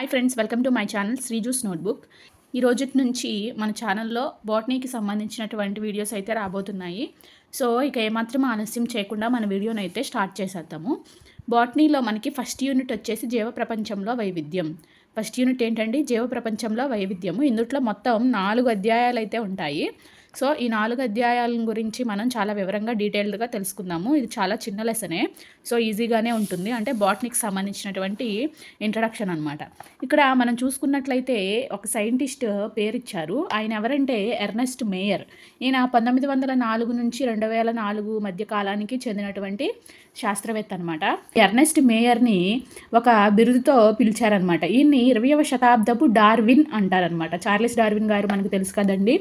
Hi friends welcome to my channel Sreeju's notebook ఈ రోజు నుంచి మన ఛానల్లో బాటనీకి సంబంధించినటువంటి వీడియోస్ అయితే రాబోతున్నాయి. సో ఇక ఏమాత్రం ఆలస్యం చేయకుండా మన వీడియోని అయితే స్టార్ట్ చేసేద్దాము. బాటనీలో మనకి ఫస్ట్ యూనిట్ వచ్చేసి జీవ ప్రపంచంలో వైవిధ్యం. ఫస్ట్ యూనిట్ ఏంటండి? జీవ ప్రపంచంలో వైవిధ్యము. ఇందుట్లో మొత్తం నాలుగు అధ్యాయాలు అయితే ఉంటాయి. సో ఈ నాలుగు అధ్యాయాల గురించి మనం చాలా వివరంగా డీటెయిల్డ్గా తెలుసుకుందాము. ఇది చాలా చిన్న లెసనే. సో ఈజీగానే ఉంటుంది. అంటే బాట్నిక్ సంబంధించినటువంటి ఇంట్రడక్షన్ అనమాట ఇక్కడ మనం చూసుకున్నట్లయితే ఒక సైంటిస్ట్ పేరు ఇచ్చారు ఆయన ఎవరంటే ఎర్నెస్ట్ మేయర్. ఈయన పంతొమ్మిది వందల నాలుగు నుంచి రెండు వేల నాలుగు మధ్య కాలానికి చెందినటువంటి శాస్త్రవేత్త అనమాట ఎర్నెస్ట్ మేయర్ని ఒక బిరుదుతో పిలిచారనమాట ఈయన్ని ఇరవయవ శతాబ్దపు డార్విన్ అంటారనమాట చార్లెస్ డార్విన్ గారు మనకు తెలుసు కదండి.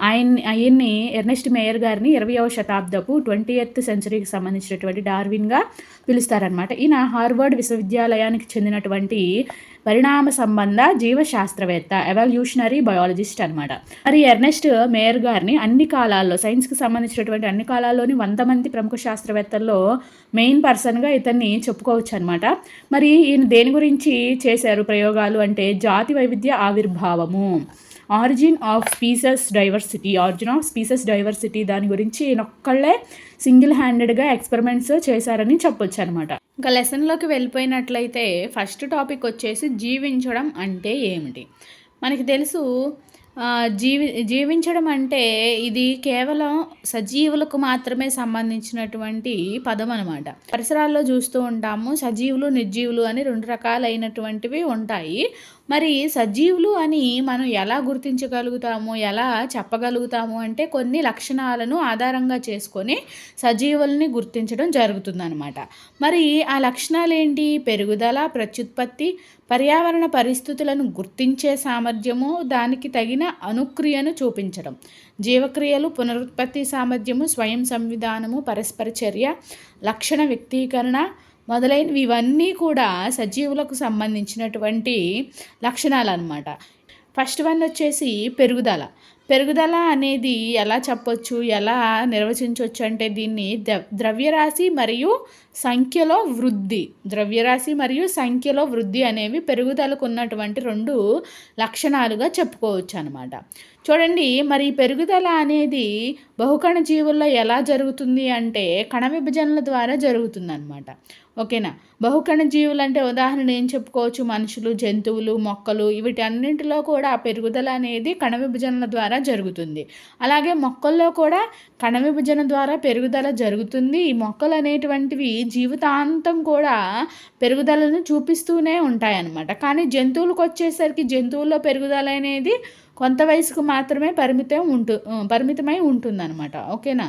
ఆయన్ని ఆయన్ని ఎర్నెస్ట్ మేయర్ గారిని ఇరవయవ శతాబ్దపు ట్వంటీ ఎయిత్ సెంచరీకి సంబంధించినటువంటి డార్విన్గా పిలుస్తారనమాట ఈయన హార్వర్డ్ విశ్వవిద్యాలయానికి చెందినటువంటి పరిణామ సంబంధ జీవశాస్త్రవేత్త ఎవల్యూషనరీ బయాలజిస్ట్ అనమాట మరి ఎర్నెస్ట్ మేయర్ గారిని అన్ని కాలాల్లో సైన్స్కి సంబంధించినటువంటి అన్ని కాలాల్లోని వంద మంది ప్రముఖ శాస్త్రవేత్తల్లో మెయిన్ పర్సన్గా ఇతన్ని చెప్పుకోవచ్చు అనమాట మరి ఈయన దేని గురించి చేశారు ప్రయోగాలు అంటే జాతి వైవిధ్య ఆవిర్భావము. Origin of species diversity origin of species diversity దాని గురించి ఒక్కళ్ళే సింగిల్ హ్యాండెడ్గా ఎక్స్పెరిమెంట్స్ చేశారని చెప్పొచ్చు అనమాట ఇంకా లెసన్లోకి వెళ్ళిపోయినట్లయితే ఫస్ట్ టాపిక్ వచ్చేసి జీవించడం అంటే ఏమిటి? మనకి తెలుసు జీవి జీవించడం అంటే ఇది కేవలం సజీవులకు మాత్రమే సంబంధించినటువంటి పదం అనమాట. పరిసరాల్లో చూస్తూ ఉంటాము సజీవులు నిర్జీవులు అని రెండు రకాలైనటువంటివి ఉంటాయి. మరి సజీవులు అని మనం ఎలా గుర్తించగలుగుతాము? ఎలా చెప్పగలుగుతాము? అంటే కొన్ని లక్షణాలను ఆధారంగా చేసుకొని సజీవుల్ని గుర్తించడం జరుగుతుందనమాట మరి ఆ లక్షణాలు ఏంటి పెరుగుదల ప్రత్యుత్పత్తి పర్యావరణ పరిస్థితులను గుర్తించే సామర్థ్యము దానికి తగిన అనుక్రియను చూపించడం. జీవక్రియలు పునరుత్పత్తి సామర్థ్యము స్వయం సంవిధానము పరస్పర చర్య లక్షణ వ్యక్తీకరణ మొదలైనవి ఇవన్నీ కూడా సజీవులకు సంబంధించినటువంటి లక్షణాలు అనమాట ఫస్ట్ వన్ వచ్చేసి పెరుగుదల. పెరుగుదల అనేది ఎలా చెప్పొచ్చు? ఎలా నిర్వచించవచ్చు అంటే దీన్ని ద్రవ్యరాశి మరియు సంఖ్యలో వృద్ధి. ద్రవ్యరాశి మరియు సంఖ్యలో వృద్ధి అనేవి పెరుగుదలకు ఉన్నటువంటి రెండు లక్షణాలుగా చెప్పుకోవచ్చు అనమాట చూడండి మరి పెరుగుదల అనేది బహుకణ జీవుల్లో ఎలా జరుగుతుంది అంటే కణ విభజనల ద్వారా జరుగుతుందన్నమాట. ఓకేనా? బహుకణ జీవులు అంటే ఉదాహరణ ఏం చెప్పుకోవచ్చు? మనుషులు జంతువులు మొక్కలు వీటన్నింటిలో కూడా పెరుగుదల అనేది కణ విభజనల ద్వారా జరుగుతుంది. అలాగే మొక్కల్లో కూడా కణ విభజన ద్వారా పెరుగుదల జరుగుతుంది. ఈ మొక్కలు అనేటువంటివి జీవితాంతం కూడా పెరుగుదలను చూపిస్తూనే ఉంటాయన్నమాట. కానీ జంతువులకు వచ్చేసరికి జంతువుల్లో పెరుగుదల అనేది కొంత వయసుకు మాత్రమే పరిమితం ఉంటు పరిమితమై ఉంటుందన్నమాట. ఓకేనా?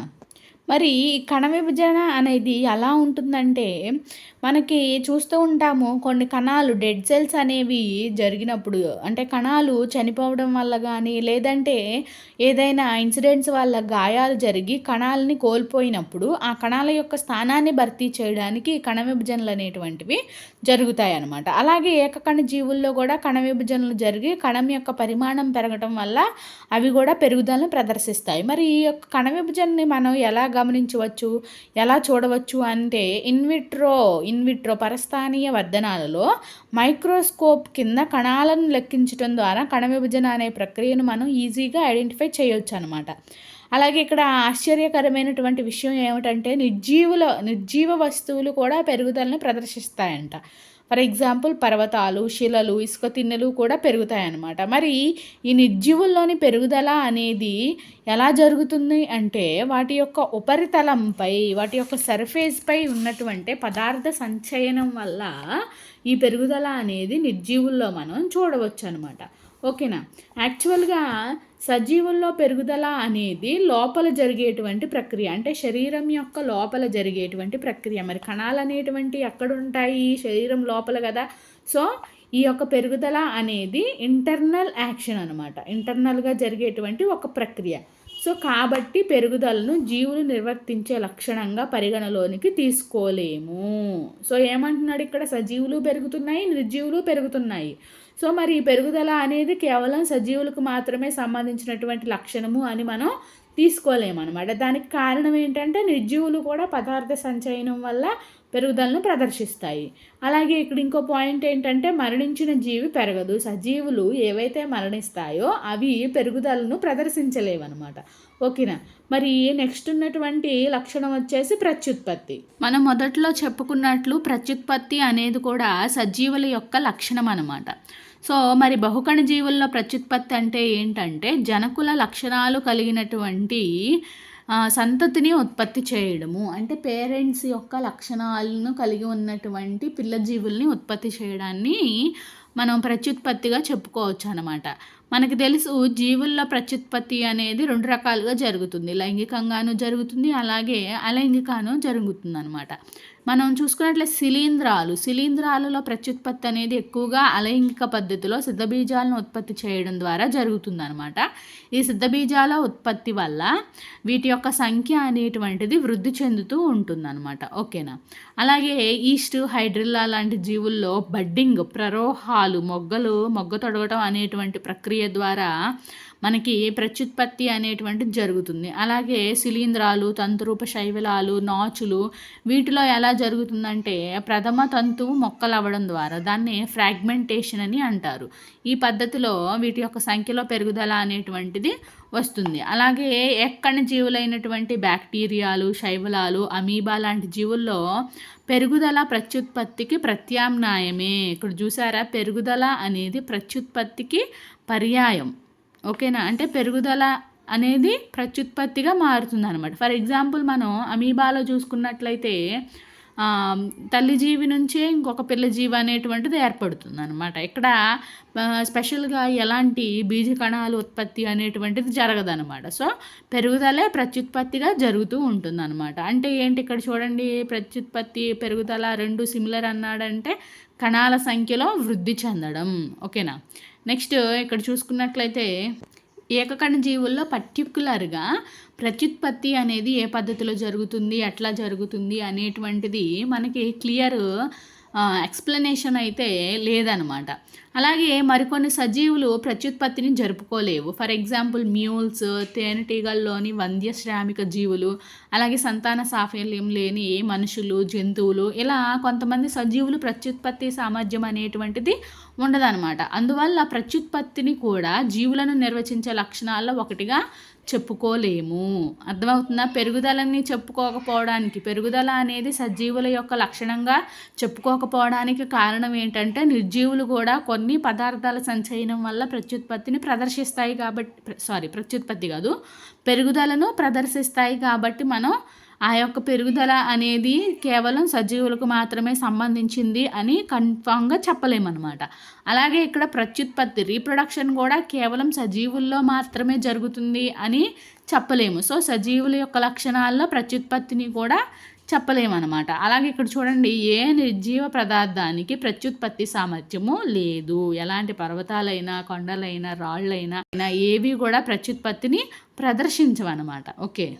మరి కణ విభజన అనేది ఎలా ఉంటుందంటే మనకి చూస్తూ ఉంటాము కొన్ని కణాలు డెడ్ సెల్స్ అనేవి జరిగినప్పుడు అంటే కణాలు చనిపోవడం వల్ల కానీ లేదంటే ఏదైనా ఇన్సిడెంట్స్ వల్ల గాయాలు జరిగి కణాలని కోల్పోయినప్పుడు ఆ కణాల యొక్క స్థానాన్ని భర్తీ చేయడానికి కణ విభజనలు అనేటువంటివి జరుగుతాయి అన్నమాట అలాగే ఏకకణ జీవుల్లో కూడా కణ విభజనలు జరిగి కణం యొక్క పరిమాణం పెరగటం వల్ల అవి కూడా పెరుగుదలను ప్రదర్శిస్తాయి. మరి ఈ యొక్క కణ విభజనని మనం ఎలా గమనించవచ్చు ఎలా చూడవచ్చు అంటే ఇన్విట్రో ఇన్విట్రో పరస్థానీయ వర్ధనాలలో మైక్రోస్కోప్ కింద కణాలను లెక్కించడం ద్వారా కణ విభజన అనే ప్రక్రియను మనం ఈజీగా ఐడెంటిఫై చేయొచ్చు అనమాట అలాగే ఇక్కడ ఆశ్చర్యకరమైనటువంటి విషయం ఏమిటంటే నిర్జీవుల నిర్జీవ వస్తువులు కూడా పెరుగుదలను ప్రదర్శిస్తాయంట. ఫర్ ఎగ్జాంపుల్ పర్వతాలు శిలలు ఇసుక తిన్నెలు కూడా పెరుగుతాయన్నమాట. మరి ఈ నిర్జీవుల్లోని పెరుగుదల అనేది ఎలా జరుగుతుంది అంటే వాటి యొక్క ఉపరితలంపై వాటి యొక్క సర్ఫేస్పై ఉన్నటువంటి పదార్థ సంచయనం వల్ల ఈ పెరుగుదల అనేది నిర్జీవుల్లో మనం చూడవచ్చు అనమాట ఓకేనా? యాక్చువల్గా సజీవుల్లో పెరుగుదల అనేది లోపల జరిగేటువంటి ప్రక్రియ. అంటే శరీరం యొక్క లోపల జరిగేటువంటి ప్రక్రియ. మరి కణాలు అనేటువంటి ఎక్కడ ఉంటాయి శరీరం లోపల కదా. సో ఈ యొక్క పెరుగుదల అనేది ఇంటర్నల్ యాక్షన్ అనమాట ఇంటర్నల్గా జరిగేటువంటి ఒక ప్రక్రియ. సో కాబట్టి పెరుగుదలను జీవులు నిర్వర్తించే లక్షణంగా పరిగణలోనికి తీసుకోలేము. సో ఏమంటున్నాడు ఇక్కడ? సజీవులు పెరుగుతున్నాయి నిర్జీవులు పెరుగుతున్నాయి. సో మరి ఈ పెరుగుదల అనేది కేవలం సజీవులకు మాత్రమే సంబంధించినటువంటి లక్షణము అని మనం తీసుకోలేమన్నమాట. దానికి కారణం ఏంటంటే నిర్జీవులు కూడా పదార్థ సంచయనం వల్ల పెరుగుదలను ప్రదర్శిస్తాయి. అలాగే ఇక్కడ ఇంకో పాయింట్ ఏంటంటే మరణించిన జీవి పెరగదు. సజీవులు ఏవైతే మరణిస్తాయో అవి పెరుగుదలను ప్రదర్శించలేవన్నమాట. ఓకేనా? మరి నెక్స్ట్ ఉన్నటువంటి లక్షణం వచ్చేసి ప్రత్యుత్పత్తి. మనం మొదట్లో చెప్పుకున్నట్లు ప్రత్యుత్పత్తి అనేది కూడా సజీవుల యొక్క లక్షణం అనమాట సో మరి బహుకణ జీవుల్లో ప్రత్యుత్పత్తి అంటే ఏంటంటే జనకుల లక్షణాలు కలిగినటువంటి సంతతిని ఉత్పత్తి చేయడము. అంటే పేరెంట్స్ యొక్క లక్షణాలను కలిగి ఉన్నటువంటి పిల్ల జీవుల్ని ఉత్పత్తి చేయడాన్ని మనం ప్రత్యుత్పత్తిగా చెప్పుకోవచ్చు అనమాట మనకు తెలుసు జీవుల్లో ప్రత్యుత్పత్తి అనేది రెండు రకాలుగా జరుగుతుంది. లైంగికంగాను జరుగుతుంది అలాగే అలైంగికాను జరుగుతుంది అనమాట మనం చూసుకున్నట్లే శిలీంధ్రాలు. శిలీంధ్రాలలో ప్రత్యుత్పత్తి అనేది ఎక్కువగా అలైంగిక పద్ధతిలో సిద్ధబీజాలను ఉత్పత్తి చేయడం ద్వారా జరుగుతుందనమాట ఈ సిద్ధబీజాల ఉత్పత్తి వల్ల వీటి యొక్క సంఖ్య అనేటువంటిది వృద్ధి చెందుతూ ఉంటుందన్నమాట. ఓకేనా? అలాగే ఈస్ట్ హైడ్రిల్లా లాంటి జీవుల్లో బడ్డింగ్ ప్రరోహాలు మొగ్గలు మొగ్గ తొడగటం అనేటువంటి ప్రక్రియ ద్వారా మనకి ప్రత్యుత్పత్తి అనేటువంటిది జరుగుతుంది. అలాగే శిలీంధ్రాలు తంతురూప శైవలాలు నాచులు వీటిలో ఎలా జరుగుతుందంటే ప్రథమ తంతువు మొక్కలవ్వడం ద్వారా దాన్ని ఫ్రాగ్మెంటేషన్ అని అంటారు. ఈ పద్ధతిలో వీటి యొక్క సంఖ్యలో పెరుగుదల అనేటువంటిది వస్తుంది. అలాగే ఎక్కడి జీవులైనటువంటి బ్యాక్టీరియాలు శైవలాలు అమీబా లాంటి జీవుల్లో పెరుగుదల ప్రత్యుత్పత్తికి ప్రత్యామ్నాయమే. ఇక్కడ చూసారా? పెరుగుదల అనేది ప్రత్యుత్పత్తికి పర్యాయం. ఓకేనా? అంటే పెరుగుదల అనేది ప్రత్యుత్పత్తిగా మారుతుంది అనమాట ఫర్ ఎగ్జాంపుల్ మనం అమీబాలో చూసుకున్నట్లయితే తల్లి జీవి నుంచే ఇంకొక పిల్ల జీవి అనేటువంటిది ఏర్పడుతుంది అనమాట ఇక్కడ స్పెషల్గా ఎలాంటి బీజ కణాలు ఉత్పత్తి అనేటువంటిది జరగదనమాట సో పెరుగుదలే ప్రత్యుత్పత్తిగా జరుగుతూ ఉంటుంది అనమాట అంటే ఏంటి ఇక్కడ చూడండి ప్రత్యుత్పత్తి పెరుగుదల రెండు సిమిలర్ అన్నాడంటే కణాల సంఖ్యలో వృద్ధి చెందడం. ఓకేనా? నెక్స్ట్ ఇక్కడ చూసుకున్నట్లయితే ఏకకణ జీవుల్లో పర్టిక్యులర్గా ప్రత్యుత్పత్తి అనేది ఏ పద్ధతిలో జరుగుతుంది ఎట్లా జరుగుతుంది అనేటువంటిది మనకి క్లియర్ ఎక్స్ప్లెనేషన్ అయితే లేదనమాట. అలాగే మరికొన్ని సజీవులు ప్రత్యుత్పత్తిని జరుపుకోలేవు. ఫర్ ఎగ్జాంపుల్ మ్యూల్స్ తేనెటీగల్లోని వంద్య శ్రామిక జీవులు అలాగే సంతాన సాఫల్యం లేని మనుషులు జంతువులు ఇలా కొంతమంది సజీవులు ప్రత్యుత్పత్తి సామర్థ్యం అనేటువంటిది ఉండదనమాట. అందువల్ల ప్రత్యుత్పత్తిని కూడా జీవులను నిర్వచించే లక్షణాల్లో ఒకటిగా చెప్పుకోలేము. అర్థమవుతుందా? పెరుగుదలని చెప్పుకోకపోవడానికి పెరుగుదల అనేది సజీవుల యొక్క లక్షణంగా చెప్పుకోకపోవడానికి కారణం ఏంటంటే నిర్జీవులు కూడా కొన్ని పదార్థాల సంచయనం వల్ల ప్రత్యుత్పత్తిని ప్రదర్శిస్తాయి కాబట్టి సారీ ప్రత్యుత్పత్తి కాదు పెరుగుదలను ప్రదర్శిస్తాయి కాబట్టి మనం ఆ యొక్క పెరుగుదల అనేది కేవలం సజీవులకు మాత్రమే సంబంధించింది అని కన్ఫామ్గా చెప్పలేమన్నమాట. అలాగే ఇక్కడ ప్రత్యుత్పత్తి రీప్రొడక్షన్ కూడా కేవలం సజీవుల్లో మాత్రమే జరుగుతుంది అని చెప్పలేము. సో సజీవుల యొక్క లక్షణాల్లో ప్రత్యుత్పత్తిని కూడా చెప్పలేమన్నమాట. అలాగే ఇక్కడ చూడండి ఏ నిర్జీవ పదార్థానికి ప్రత్యుత్పత్తి సామర్థ్యము లేదు. ఎలాంటి పర్వతాలైనా కొండలైనా రాళ్ళైనా ఏవి కూడా ప్రత్యుత్పత్తిని ప్రదర్శించవన్నమాట. ఓకే.